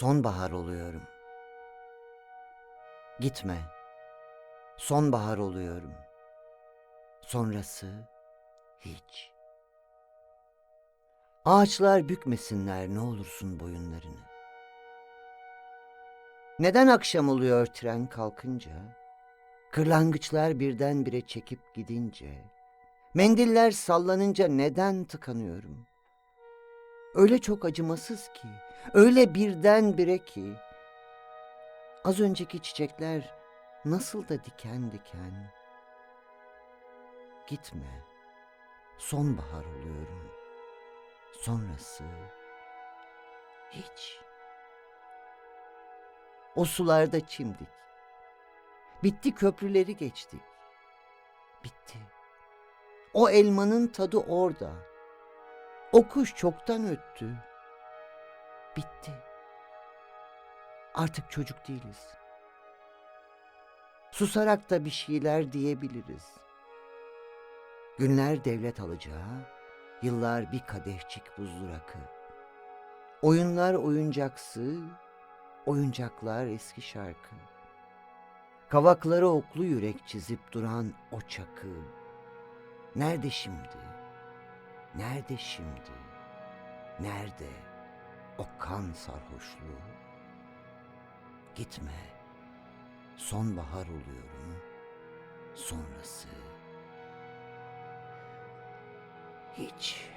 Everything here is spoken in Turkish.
Sonbahar oluyorum. Gitme. Sonbahar oluyorum. Sonrası hiç. Ağaçlar bükmesinler ne olursun boyunlarını. Neden akşam oluyor tren kalkınca? Kırlangıçlar birdenbire çekip gidince, mendiller sallanınca neden tıkanıyorum? Öyle çok acımasız ki, öyle birdenbire ki. Az önceki çiçekler nasıl da diken diken. Gitme, sonbahar oluyorum. Sonrası hiç. O sularda çimdik. Bitti köprüleri geçtik. Bitti. O elmanın tadı orada. O kuş çoktan öttü. Bitti. Artık çocuk değiliz. Susarak da bir şeyler diyebiliriz. Günler devlet alacağı, yıllar bir kadehçik buzlu rakı. Oyunlar oyuncaksı, oyuncaklar eski şarkı. Kavaklara oklu yürek çizip duran o çakı. Nerede şimdi? Nerede şimdi? Nerede o kan sarhoşluğu? Gitme. Sonbahar oluyorum. Sonrası hiç.